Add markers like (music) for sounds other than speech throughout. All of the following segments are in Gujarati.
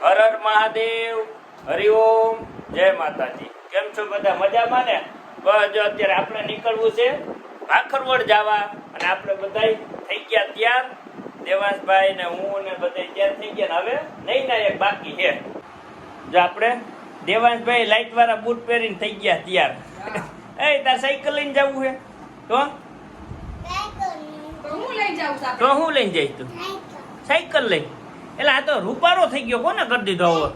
હર હર મહાદેવ હરિઓમ જય માતાજી. કેમ છો બધા? મજામાં ને? બસ જો અત્યારે આપણે નીકળવું છે ભાખરવડ જવા અને આપણે બધા થઈ ગયા ત્યાર દેવાંશભાઈ ને હું ને બધા તૈયાર થઈ ગયા ને હવે નહીં ના એક બાકી છે. જો આપણે દેવાંશભાઈ લાઈટ વાળા બૂટ પહેરીને થઈ ગયા તૈયાર એ તાર સાયકલ લઈને જવું છે? તો? તો હું લઈને જઈશ તું? સાયકલ લઈ? એટલે આ તો રૂપારો થઈ ગયો કોને કરી દીધો હવે?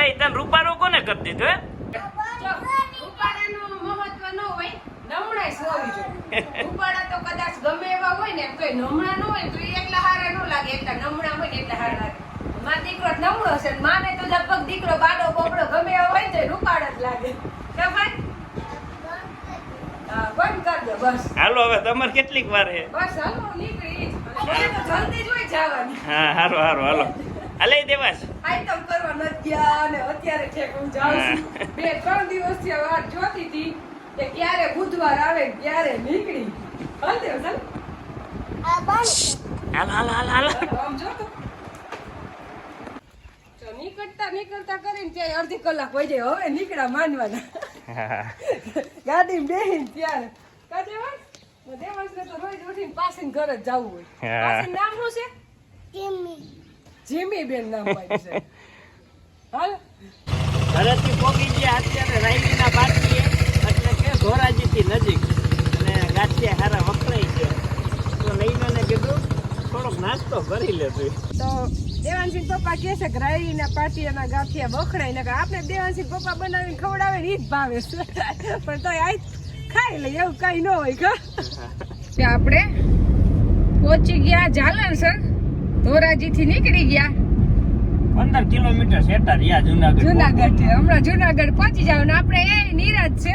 એ તને રૂપારો કોને કરી દીધો હે? જો ઉપાડાનું મહત્વ ન હોય નમણાય સોવી જોઈએ. ઉપાડા તો કદાચ ગમે એવા હોય ને તો નમણા ન હોય તો ઈ એકલા હારા ન લાગે. એકલા નમણા હોય ને એકલા હારા લાગે. દીકરો જ નમણો છે માને તો લગભગ દીકરો બાડો બોબડો ગમે એવો હોય તો રૂપાડ જ લાગે. કે ભાઈ? હા બંધ કર દે બસ. હાલો હવે તમારે કેટલીક વાર છે બસ હાલો નીકળી. જલ્દી જ હોય જવાની. હા હારો હારો હાલો. હાલે દેવાશ આઈટમ કરવા નથી ગયા અને અત્યારે ઠેક હું જાઉં છું. બે ત્રણ દિવસથી આ વાત જોતી હતી કે ક્યારે બુધવાર આવે ને ક્યારે નીકળી. હાલ દેવ ચાલ હાલ હાલ હાલ હાલ. આમ જો તો તો. નીકળતા નીકળતા કરીને ત્યાં અડધી કલાક હોય જાય. હવે નીકળ્યા માનવાના. (laughs) ગાડી બેહીને ત્યારે કા તો દેવાંશને તો રોજ ઉઠીને પાસીને ઘરે જ જવું હોય. નામ શું છે? જીમી. બેન નામ પાડ્યું છે. હાલ. ઘરેથી પોગી ગયા અત્યારે રાયલીના પાટીએ એટલે કે ધોરાજીથી નજીક. અને ગાંઠિયા હારા વપરાય છે તો લઈને કીધું થોડોક નાસ્તો કરી લેજો. તો દેવાંશી પપ્પા કે છે કે રાઈના પાટિયાના ગાંઠિયા વખણાય ને આપણે દેવાનસિંહ પપ્પા બનાવીને ખવડાવે ને ઈ જ ભાવે છે. પણ તો આ ખાઈ લઈએ એવું કઈ ન હોય કા આપણે પહોંચી ગયા જાલનસર ધોરાજી થી નીકળી ગયા. પંદર કિલોમીટર સેટા રહ્યા જુનાગઢ જુનાગઢ હમણાં જુનાગઢ પહોંચી જાવ ને આપણે એ નિરાજ છે.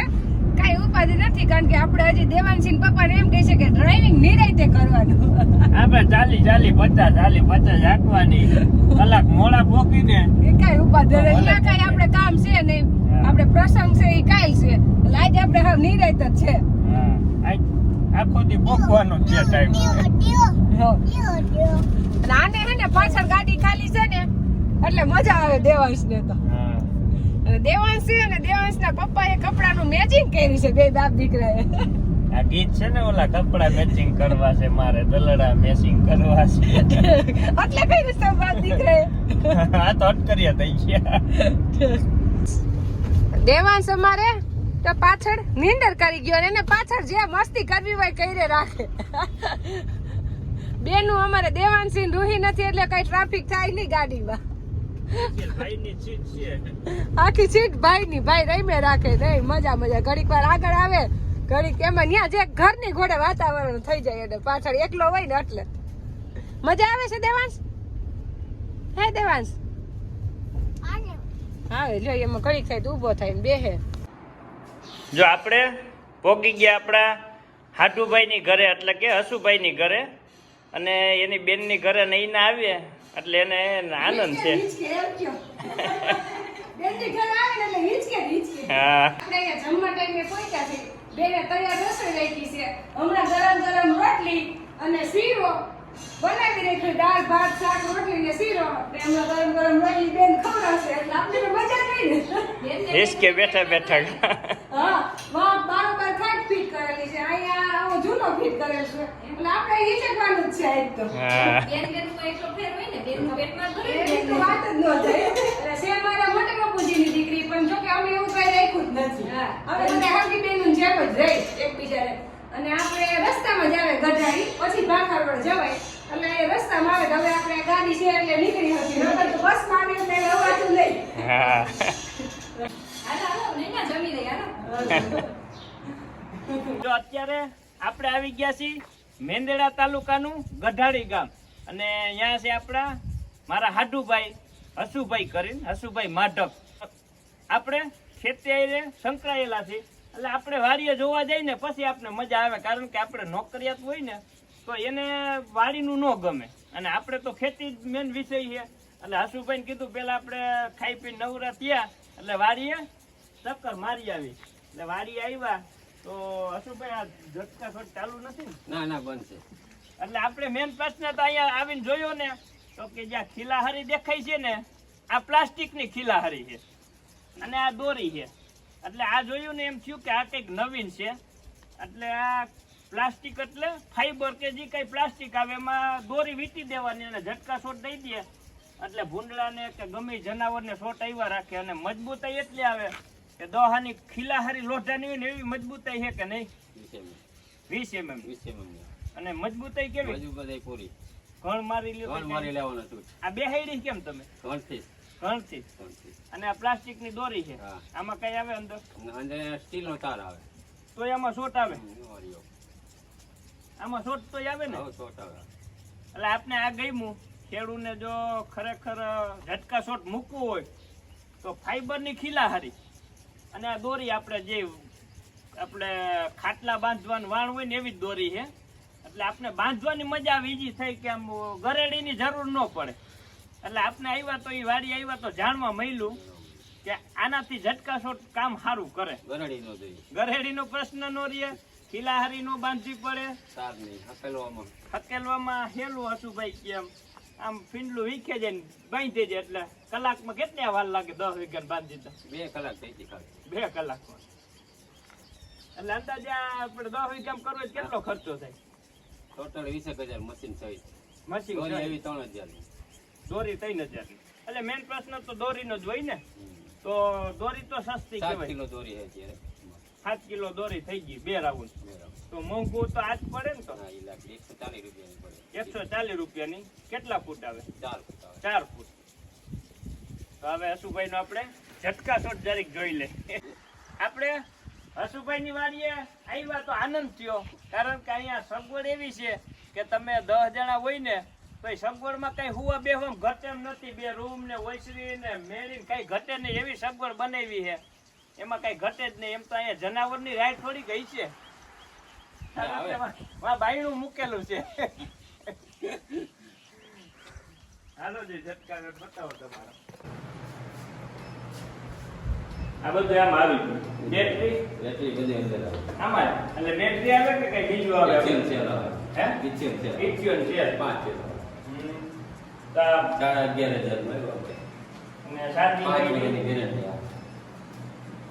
કઈ ઉપાધિ નથી કારણ કે આપણે હજી દેવાનસિંહ પપ્પા એમ કહે છે કે ડ્રાઇવિંગ નિરાયતે કરવાનું. આપણે ચાલી ચાલી પચાસ ચાલી પચાસ રાખવાની. કલાક મોડા પોકી ને એ કઈ ઉપાધિ નથી. અહીંયા કઈ આપણે કામ છે નહીં આપણે પ્રસંગ છે એ કાઈ છે. લાજ આજે આપણે હવે નિરાયત જ છે. આખો દી પોકવાનો છે ટાઈમ આને હે ને પાછળ ગાડી ખાલી છે ને એટલે મજા આવે દેવાંશ ને તો અને દેવાંશી અને દેવાંશના પપ્પાએ કપડાનું મેચિંગ કર્યું છે બે બાપ દીકરાએ. આ ગીત છે ને ઓલા કપડા મેચિંગ કરવા છે મારે દલડા મેચિંગ કરવા છે. એટલે કઈ છે બાપ દીકરાએ? આ તો અટકરિયા થઈ ગયા. દેવાંશ અમારે તો પાછળ નીંદર કરી ગયો ને એને પાછળ જે મસ્તી કરવી હોય કરી રાખે. બેનું અમારે દેવાંશી રૂહી નથી એટલે કઈ ટ્રાફિક થાય નહીં ગાડીમાં. આખી સીટ ભાઈ ની ભાઈ રહીમે રાખે, નહીં, મજા મજા. ઘડીક વાર આગળ આવે, ઘડીક એમાં ન્યા જે ઘરની ઘોડે વાતાવરણ થઈ જાય એટલે પાછળ એકલો હોય ને એટલે. મજા આવે છે, દેવાંશ? હે, દેવાંશ? હા જો એમાં ઘડીક થાય ઊભો થાય ને બેહે. જો આપણે પોગી ગયા આપણા હાટુભાઈની ઘરે, એટલે કે હસુભાઈની ઘરે, અને એની બેનની ઘરે નહીં આવીએ. એટલે એને આનંદ છે. હા. આપણે અહીંયા જમવા ટાઈમે પહોંચ્યા છે. બેને તૈયાર રસોઈ રાખી છે. હમણાં ગરમ ગરમ રોટલી અને શીરો બનાવી રાખી દાળ ભાત શાક રોટલી ને શીરો. ને ગરમ ગરમ રોટલી બેન ખવડાવશે. એટલે આપણે મજા આવી ને હિસકે બેઠા બેઠા હા બારોબાર ખાટ ફિટ કરેલી છે. અહીંયા આવો જૂનો ફિટ કરેલ છે. એટલે આપણે હિચકવાનું જ છે આજ તો હા એની તો વાત જ ન થાય. એટલે છે મારા મોટા બાપુજીની દીકરી, પણ જો કે અમે એવું કાંઈ રાખ્યું જ નથી. જેમ જ રહી એકબીજાને. અને આપણે રસ્તામાં જ આવે ગઢાઈ, પછી ભાખારવડ જવાય. એટલે એ રસ્તામાં આવે તો હવે આપણે ગાડી છે એટલે નીકળી હતી. નકર તો બસમાં આવે એટલે અવાતું નહીં. હા જો અત્યારે આપણે આવી ગયા છીએ મેંદેડા તાલુકાનું ગઢાડી ગામ. અને અહીંયા છે આપણા મારા હાડુભાઈ, હસુભાઈ કરીને, હસુભાઈ માઢક આપણે ખેતી સંકળાયેલા છીએ. એટલે આપણે વાડીએ જોવા જઈએ ને પછી આપણે મજા આવે, કારણ કે આપણે નોકરિયાત હોય ને, તો એને વાડીનું ન ગમે. અને આપણે તો ખેતી જ મેન વિષય છે. એટલે હસુભાઈને કીધું પહેલાં આપણે ખાઈ પી નવરા થયા, એટલે વાડીએ ચક્કર મારી આવી. એટલે વાડી આવ્યા તો હસુભાઈ આ ઝટકા ખટ ચાલુ નથી ના? ના બંધ છે. એટલે આપણે મેન પ્રશ્ન તો અહીંયા આવીને જોયો ને તો કે જ્યાં ખીલાહારી દેખાય છે ને આ પ્લાસ્ટિકની ખીલાહારી છે અને આ દોરી છે. એટલે આ જોયું ને એમ થયું કે આ કંઈક નવીન છે. એટલે આ પ્લાસ્ટિક એટલે ફાઈબર કે જે કઈ પ્લાસ્ટિક આવે એમાં દોરી વીંટી દેવાની અને ઝટકા શોટ દઈ દે. એટલે ભૂંડળાને કે ગમે જનાવરને શોટ આવ્યા રાખે અને મજબૂતાઈ એટલી આવે. કે દોહાની ખીલાહારી લોઢાની હોય ને એવી મજબૂતાઈ છે કે નહીં? વીસ એમએમ અને મજબૂતાઈ કેવી? ઘણ મારી લ્યો તો કાંઈ. આ બે હેડી કેમ તમે? ઘણથી. અને આ પ્લાસ્ટિકની દોરી છે. આમાં કઈ આવે અંદર? સ્ટીલ નો તાર આવે. તો એમાં શોટ આવે? આમાં શોટ તો આવે ને? શોટ આવે. એટલે આપને આ ગમ્યું. ખેડૂને જો ખરેખર ઝટકા શોટ મૂકવું હોય તો ફાઈબરની ખીલાહારી. અને આ દોરી આપણે જે આપણે ખાટલા બાંધવાનું વાણ હોય ને એવી જ દોરી છે. એટલે આપણે બાંધવાની મજા બીજી ઈજી થઈ કે આમ ગરેડીની જરૂર ન પડે. એટલે આપણે આવ્યા તો એ વાડી આવ્યા તો જાણવા મળ્યું કે આનાથી ઝટકા શોટ કામ સારું કરે. ગરેડીનો જોઈએ. ગરેડીનો પ્રશ્ન નો રહે ખીલાહારી નો બાંધવી પડે. હકેલવામાં. હકેલવામાં હેલું હશું ભાઈ કેમ આમ ફીંડલું વીખે જાય બાંધી જાય એટલે કલાકમાં કેટલી વાર લાગે દસ વીઘા બાંધી બે કલાક થઈ ગઈ ખાલી. બે કલાકમાં એટલે અંદાજે આપણે દસ વીઘા કરવો કેટલો ખર્ચો થાય? ટોટલ વીસેક હજાર મશીન સહિત મશીન એવી ત્રણ હજાર દોરી ત્રણ હજાર એટલે મેઇન પ્રશ્ન તો દોરીનો જ હોય ને? તો દોરી તો સસ્તી સાત કહેવાય. કિલો દોરી છે અત્યારે. સાત કિલો દોરી થઈ ગઈ બે રાઉન્ડ. તો મોંઘું તો આજ પડે ને તો? એકસો ચાલીસ રૂપિયાની પડે. એકસો ચાલીસ રૂપિયાની. કેટલા ફૂટ આવે? ચાર ફૂટ ચાર ફૂટ. તો હવે હસુભાઈ નો આપણે ઝટકા શોટ જરીક જોઈ લે. આપણે હસુભાઈની વાડીએ આવ્યા તો આનંદ થયો. કારણ કે અહીંયા સગવડ એવી છે કે તમે દસ જણા હોય ને તો એ સગવડમાં કઈ હુવા બેહવા ઘટે એમ નથી. બે રૂમ ને ઓસરી ને મેળી કઈ ઘટે નહીં એવી સગવડ બનાવી છે. એમાં કઈ ઘટે જ નહીં. એમ તો અહીંયા જનાવરની રાઈડ થોડી ગઈ છે. બાયણું મૂકેલું છે. હાલો જી ઝટકા બતાવો તમારો. આ બધું આમ આવી બેટરી એટલી બધી અંદર આવે. આમાં એટલે બેટરી આવે કે કઈ બીજું આવે? ઇથિયન સેલ આવે. હે? ઇથિયન સેલ ઇથિયોન છે પાંચ છે. તો સાડા અગિયાર હજાર મળ્યો અને ચાર્જિંગ પાંચ મહિનાની ગેરંટી આવે.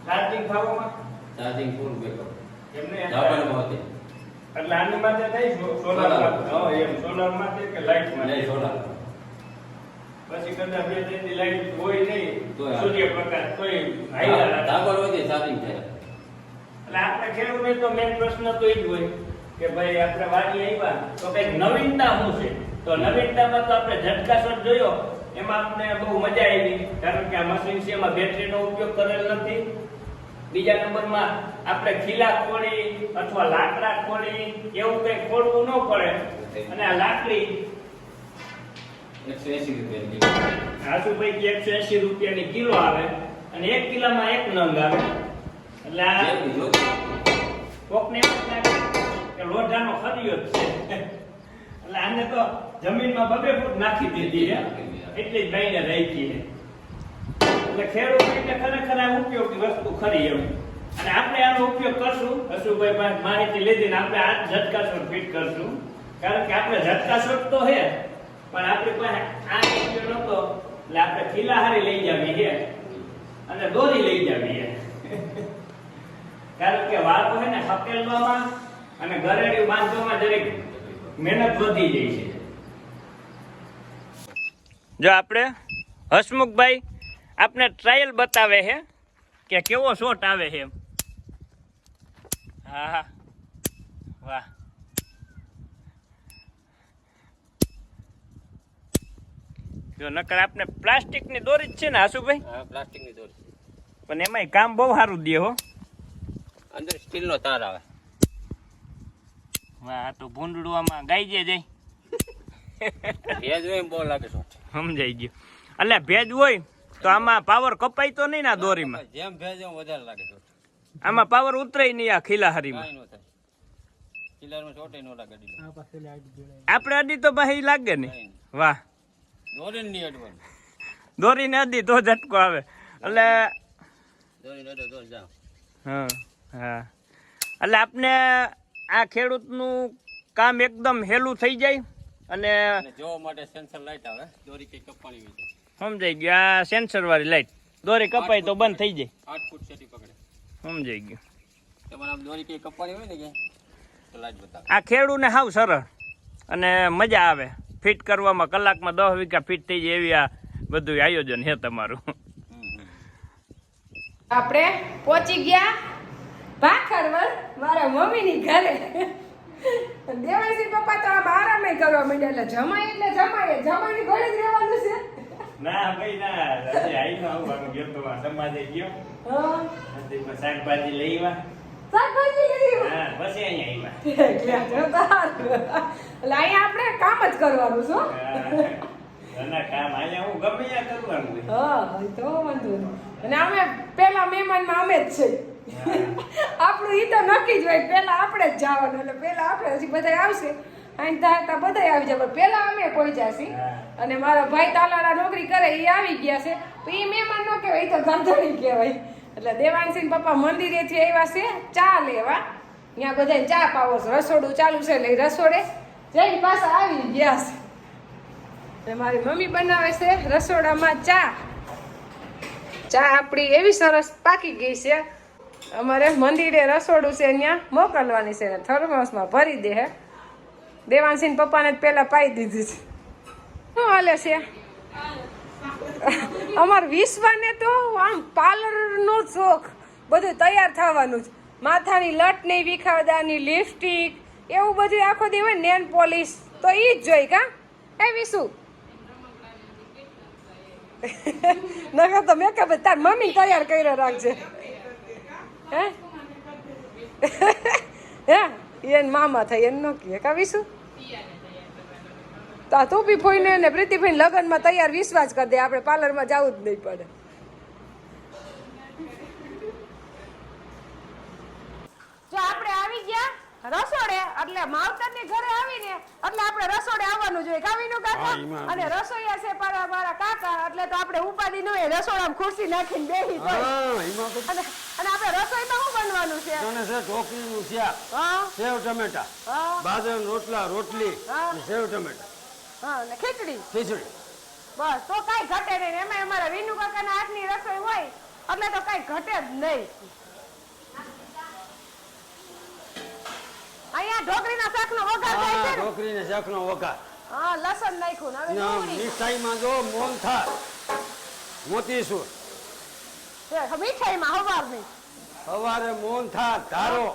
ચાર્જિંગ થવામાં ચાર્જિંગ ફૂલ બેકઅપ એમને જાપાનમાં હતી. એટલે આની માટે થઈ સોલાર Solar. એમ. સોલાર માટે કે લાઈટ માટે નહીં સોલાર પછી કદાચ બે ત્રણ લાઈટ હોય નહીં. સૂર્યપ્રકાશ તો. ધાબળ હોય ચાર્જિંગ થાય એટલે આપણે ખેડૂતને તો મેન પ્રશ્ન તો એ જ હોય કે ભાઈ આપણે વાડી આવ્યા તો કંઈક નવીનતા શું છે? તો નવીનતામાં તો આપણે ઝટકા જોયો એમાં આપણે બહુ મજા આવી. કારણ કે આ મશીન છે એમાં બેટરીનો ઉપયોગ કરેલ નથી. બીજા નંબરમાં આપણે ખીલા ખોળી અથવા લાકડા ખોળી એવું કંઈ ખોડવું ન પડે. અને આ લાકડી એકસો એસી રૂપિયા આસુભાઈ એકસો એસી રૂપિયાની કિલો આવે અને એક કિલોમાં એક નંગ આવે. એટલે આ કોકને એમ લાગે કે લોઢાનો ખરીયો છે. એટલે આને તો જમીનમાં બબે ફૂટ નાખી દીધી એટલી જ ભાઈને રાખી છે. એટલે ખેડૂત માટે ખરેખર આ ઉપયોગી વસ્તુ ખરી એમ. અને આપણે આનો ઉપયોગ કરશું. હસુભાઈ પાસે માહિતી લીધીને આપણે આ ઝટકા શોટ ફિટ કરશું. કારણ કે આપણે ઝટકા શોટ તો છે. પણ આપણે પાસે આ ઉપયોગ નતો એટલે આપણે ખીલાહારી લઈ જાવી છે. અને દોરી લઈ જાવી છે. કારણ કે વાળો છે ને હકેલવામાં અને ગરેડી બાંધવામાં દરેક મહેનત વધી જાય છે. જો આપણે હસમુખભાઈ આપને ટ્રાયલ બતાવે છે કે કેવો શોટ આવે છે હા હા વાહ જો નકર આપણે પ્લાસ્ટિકની દોરી જ છે ને આશુભાઈ હા પ્લાસ્ટિકની દોરી. પણ એમાંય કામ બહુ સારું દે હો. અંદર સ્ટીલનો તાર આવે. વાહ આ તો ભૂંડડું આમાં ગાઈ જાય. જાય ભેજ હોય બહુ લાગે છે. સમજાઈ ગયો. એટલે ભેજ હોય તો આમાં પાવર કપાય તો નહીં ના દોરીમાં. જેમ ભેજ એમ વધારે લાગે છે. આમાં પાવર ઉતરાય નહીં આ ખીલાહારીમાં. આપણે અડી તો ભાઈ લાગે ને. નહીં. વાહ. દોરી નહીં અડવાનું દોરીને અડી તો ઝટકો આવે. એટલે હા હા. એટલે આપને આ ખેડૂતનું કામ એકદમ હેલું થઈ જાય અને અને જોવા માટે સેન્સર લાઈટ આવે. દોરી કઈ કપાણી હોય સમજાઈ ગયું. આ સેન્સર વાળી લાઈટ. દોરી કપાય તો બંધ થઈ જાય. આઠ ફૂટ સેટી પકડે. સમજાઈ ગયું. તમારે આમ દોરી કઈ કપાણી હોય ને કે? લાઈટ બતાવે. આ ખેડૂને હાવ સરળ અને મજા આવે. ફિટ કરવામાં કલાકમાં દસ વીઘા ફિટ થઈ જાય એવી આ બધું આયોજન છે તમારું. આપણે પહોંચી ગયા ભાખરવડ મારા મમ્મીની ઘરે. દેવાંશી પપ્પા તો આમ આરામ કરવા માંડ્યા એટલે જમાય એટલે જમાય. જમાની ઘરે જ રહેવાનું છે. ના ભાઈ ના. આજે આવીને આવવાનું ગયો તો સમાજે ગયો. હા. શાકભાજી લઈ આવ્યા. આપણે કામ જ કરવાનું છે અને અમે પેલા મહેમાનમાં અમે જ છે. આપણું ઈ તો નક્કી જ હોય પેલા આપણે જ જવાનું એટલે પેલા આપણે હજી બધા આવશે. અહીં તા બધા આવી જાય પણ પેલા અમે પહોંચ્યા છીએ અને મારા ભાઈ તાલાળા નોકરી કરે એ આવી ગયા છે. તો એ મહેમાન ન કહેવાય એ તો ગંધણી કહેવાય. એટલે દેવાંશી પપ્પા મંદિરેથી આવ્યા છે, ચા લેવા. ત્યાં બધા ચા પાવો છે, રસોડું ચાલુ છે એટલે રસોડે જઈને પાછા આવી ગયા છે. મારી મમ્મી બનાવે છે રસોડામાં ચા. ચા આપણી એવી સરસ પાકી ગઈ છે. અમારે મંદિરે રસોડું છે ત્યાં મોકલવાની છે થર્મસમાં ભરી દે હે. દેવાંશીન પપ્પાને જ પહેલા પાઈ દીધી છે. શું હાલે છે? અમાર વિશ્વાને તો આમ પાર્લરનો શોખ. બધું તૈયાર થવાનું જ. માથાની લટ નહીં વિખાવદાની લિપસ્ટિક, એવું બધું આખો દી હોય નેન પોલિશ તો એ જ જોઈ કા? એ વિશુ? નકર તો મેકઅપ તાર મમ્મી તૈયાર કર્યો રાખજે. હે? હે? એન મામા થઈ એમ ન કહે. કાવીશું તો આ તું ને પ્રીતિભાઈ લગ્નમાં તૈયાર વિશ્વાસ કરી દે આપણે પાર્લરમાં જવું જ નહીં પડે. જો આપણે આવી ગયા રસોડે એટલે માવતરની ઘરે આવીને એટલે આપણે રસોડે આવવાનું જોઈએ. કાવીનું કાકા અને રસોઈયા છે મારા મારા કાકા એટલે તો આપણે ઉપાધિ ન હોય રસોડામાં ખુરશી નાખીને બેહી અને અને આપણે રસોઈમાં શું બનવાનું છે? અને છે ઢોકળીનું શાક હા. સેવ ટમેટા હા. બાજરાના રોટલા રોટલી સેવ ટમેટા. હા અને ખીચડી? ખીચડી. બસ તો કઈ ઘટે નહીં. એમાં અમારા વિનુ કાકાના હાથની રસોઈ હોય એટલે તો કઈ ઘટે જ નહીં. અહીંયા ઢોકળીના શાકનો વઘાર થાય છે ઢોકળીને શાકનો વઘાર. હા લસણ નાખ્યું ને હવે મીઠાઈમાં જો મોહનથાળ મોતીસૂર છે, મીઠાઈમાં હવારની મોન થા ધારો.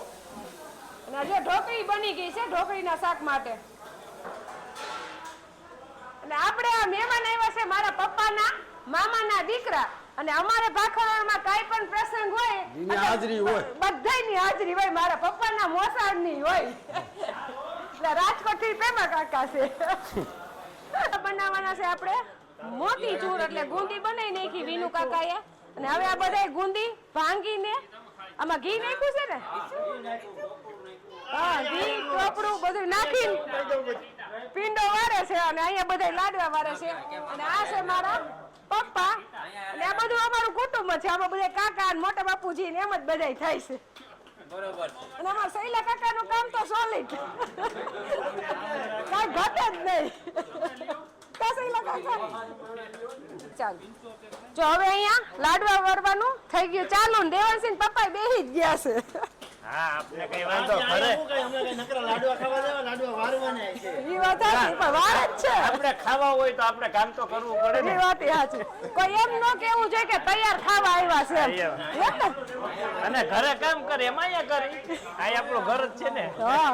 અને જે ઢોકળી બની ગઈ છે ઢોકળીના શાક માટે. અને આપણે આ મહેમાન આવ્યા છે મારા પપ્પાના મામાના દીકરા. અને અમારે ભાખરણમાં કાંઈ પણ પ્રસંગ હોય એની હાજરી હોય. બધાની હાજરી હોય મારા પપ્પાના મોસાળની હોય. એટલે રાજકોટથી પેમા કાકા છે. બનાવવાના છે આપણે મોતી ચૂર એટલે ગુંદી બનાવી નાખી વિનુ કાકાએ. અને હવે આ બધાય ગુંદી ભાંગીને આમાં ઘી નાખ્યું છે ને? હા ઘી ચોપડું બધું નાખીને પિંડો વારે છે અને અહીંયા બધા લાડવા વારે છે. અને આ છે મારા પપ્પા. અને આ બધું અમારું કુટુંબ છે. આમાં બધા કાકા અને મોટા બાપુજી ને એમ જ બધા થાય છે. બરોબર. અને અમારા શૈલા કાકાનું કામ તો સોલિડ કાંઈ ઘટે જ નહીં. કા શૈલા કાકા. ચાલ. જો હવે અહીંયા લાડવા વરવાનું થઈ ગયું. ચાલુ ને પપ્પા બેહી જ ગયા છે. હા આપણે કઈ વાંધો ખરે ઈ વાત સાચી પણ વાર જ છે. આપણે ખાવા હોય તો આપણે કામ તો કરવું પડે ને. એ વાત સાચી. કોઈ એમ ન કેવું છે કે તૈયાર ખાવા આવ્યા છે? અને ઘરે કામ કરે એમાં અહીંયા કરે. આ આપણું ઘર જ છે ને. હા.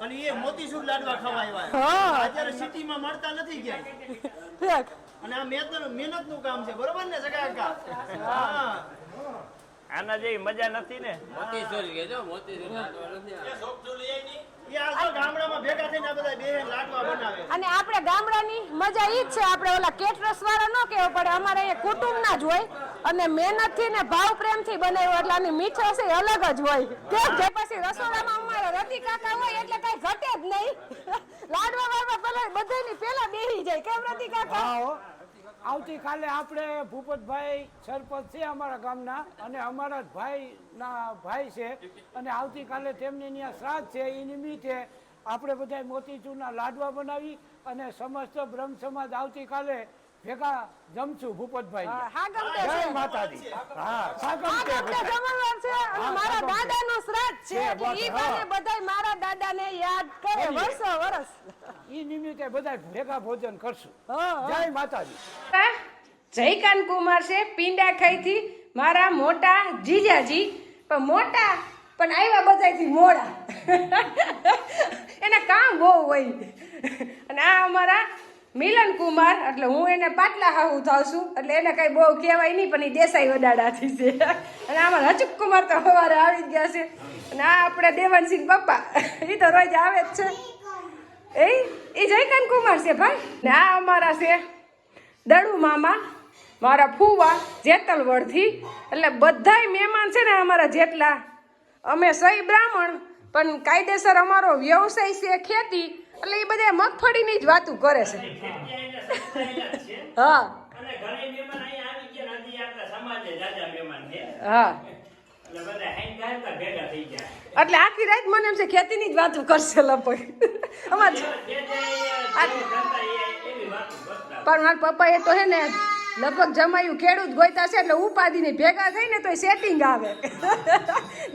અને એ મોતીસૂર લાડવા ખાવા આવ્યા અત્યારે સિટીમાં મળતા નથી ક્યાંય. અને આ મહેનતનું કામ છે. બરોબર ને સગા હા. આના જેવી મજા નથી ને? મોતીસૂર કહેજો મોતીસૂર લાડવા નથી આવે. એ આ તો ગામડામાં ભેગા થઈને આ બધા બેહે લાડવા બનાવે. અને આપણે ગામડાની મજા ઈ જ છે આપણે ઓલા કેટરસ વાળા ન કેવો પડે અમારે અહીંયા કુટુંબના જ હોય. અને મહેનતથી ને ભાવ પ્રેમથી બનાવ્યો એટલે આની મીઠાશ એ અલગ જ હોય. કે જે પછી રસોડામાં અમારે રતિ કાકા હોય એટલે કઈ ઘટે જ નહીં. (laughs) લાડવા વાળવા પેલા બધાની પેલા બેહી જાય. કેમ રતિ કાકા? હો. આવતીકાલે આપણે ભૂપતભાઈ સરપંચ છે અમારા ગામના અને અમારા ભાઈના ભાઈ છે. અને આવતીકાલે તેમની ત્યાં શ્રાદ્ધ છે. એ નિમિત્તે આપણે બધા મોતીચૂરના લાડવા બનાવી અને સમસ્ત બ્રહ્મ સમાજ આવતીકાલે ભેગા જમશું ભૂપતભાઈ. જય માતાજી. હા સાગમ છે. અને મારા દાદાનો. શ્રાદ્ધ છે એટલે ઈ બાને બધાય મારા દાદાને યાદ કરે. વર્ષો વર્ષ. ઈ નિમિત્તે બધા ભેગા ભોજન કરશું. હા, હા. જય માતાજી. જયકાંત કુમાર છે પિંડા ખાઈથી મારા મોટા જીજાજી. પણ મોટા પણ આવ્યા બધાયથી મોડા. (laughs) એના કામ બહુ હોય. અને આ અમારા મિલન કુમાર, એટલે હું એને પાટલા હાવું થાવ છું. એટલે એને કઈ બહુ કહેવાય નહીં, પણ એ દેસાઈ વડાડાથી છે. અને આમાં અચુક કુમાર તો સવારે આવી જ ગયા છે. અને આ આપણે દેવનસિંહ પપ્પા. એ તો રોજ આવે જ છે. એ એ જયકાંત કુમાર છે ભાઈ? ને આ અમારા છે દડુ મામા, મારા ફૂવા, જેતલવડથી. એટલે બધાય મહેમાન છે ને અમારા જેટલા. અમે સહી બ્રાહ્મણ, પણ કાયદેસર અમારો વ્યવસાય છે ખેતી. એટલે એ બધા મગફળીની જ વાતું કરે છે. હા. હા. એટલે આખી રાત મને એમ છે ખેતીની જ વાતો કરશે લગભગ અમાર એ પણ મારા પપ્પાએ તો હે ને લગભગ જમાયું ખેડૂત ગોઈતા છે એટલે ઉપાધિને ભેગા થઈને તો સેટિંગ આવે.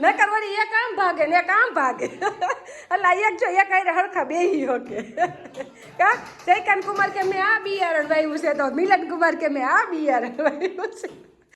નકર વળી એક આમ ભાગે ને એક આમ ભાગે. એટલે એક જો એક આયરે હરખા બેહી હોકે. કા? જયકાંત કુમાર કે મેં આ બિયારણ વાવ્યું છે તો મિલન કુમાર કે મેં આ બિયારણ વાવ્યું છે.